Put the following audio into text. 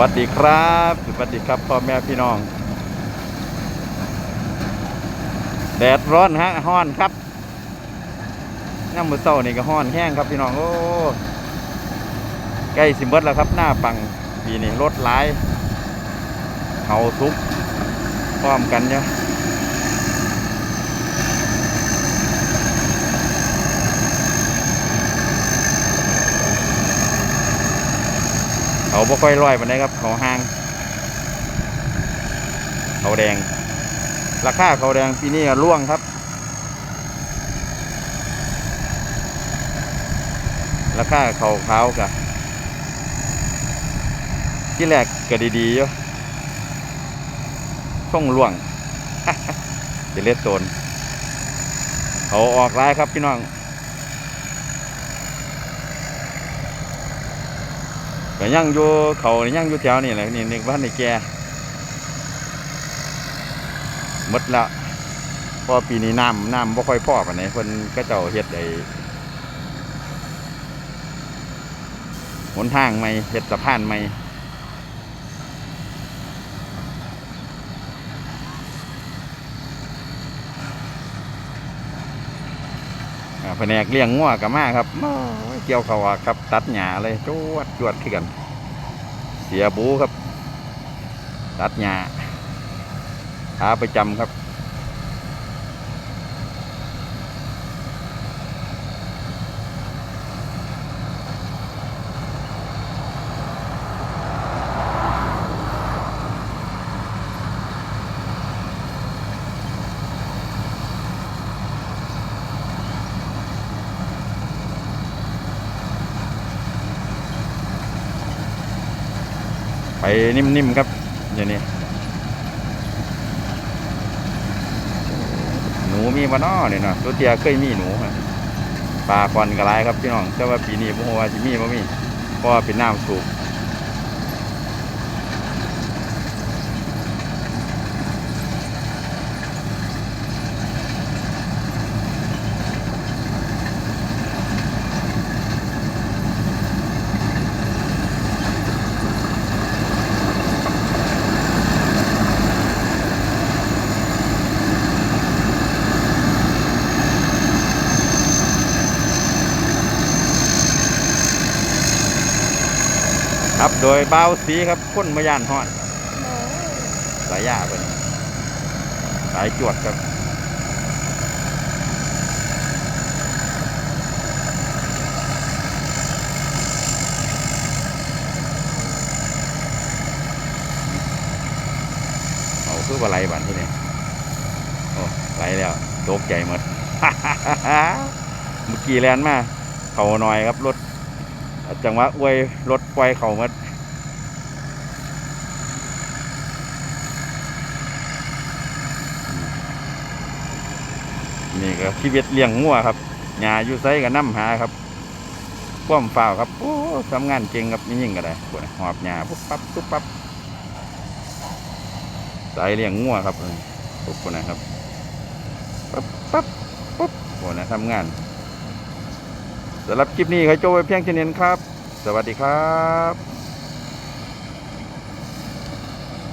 วัสดีครับ สวัสดีครับพ่อแม่พี่น้อง แดดร้อนฮะห้อนครับน้ำมือเศร้านี่ก็ห้อนแห้งครับพี่น้องโอ้ใกล้สิมเบิดแล้วครับหน้าปังปีนี้รถหลายเขาทุกพร้อมกันเนี่ย เขาบ่ค่อยร้อยปานใดครับ เขาห่าง เขาแดง ราคาเขาแดงปีนี้ร่วงครับ ราคาเขาขาวกะที่แรกก็ดีๆอยู่ส่องล่วงเดเลสโซนเขาออกร้ายครับพี่น้อง ก็ยังอยู่เขายังอยู่แถวนี่แหละนี่นึกว่าในแกหมดล้วเพอปีนี้น้ำน้ำบ่ค่อยพอปานไหนเพิ่นก็เจ้าเฮ็ดไอ้หนทางใหม่เฮ็ดสะพานใหม่แผนกเลี้ยงงัวกับมาครับเกี่ยวเขาครับ ตัดหญ้าเลยจวดจวดขึ้นกัน เสียบูครับ ตัดหญ้าขาประจำครับ ไปนิ่มๆครับอย่างนี้หนูมีมานอเนี่ยเนาะตัวเตียเคยมีหนูปลาคอนกระไรครับพี่น้องแต่ว่าปีนี้ผมว่าจะมีบ่มีเพราะว่าเป็นน้ำสูบ ครับโดยเบาสีครับค้นมายานห้อนสายยาเป็นสายจวดครับเอาคือว่าไหลบันที่นี่โอ้ไหลแล้วตกใจหมดเมื่อกี้แลนมาเขาหน่อยครับรถ จังหวะอวยรถไฟเขามานี่ก็ชีวิตเลี้ยงงัวครับหญ้าอยู่ไซกับน้ำหาครับป้อมฝ่าครับโอ้ทำงานเก่งครับนี่ยิ่งก็ได้ปวดหอบหญ้าปุ๊บปั๊บปุ๊บปั๊บสายเลี้ยงงัวครับปุ๊บปวดนะครับปั๊บปั๊บปุ๊บปวดนะทำงาน สำหรับคลิปนี้ขอจบไว้เพียงเท่านี้ครับ สวัสดีครับ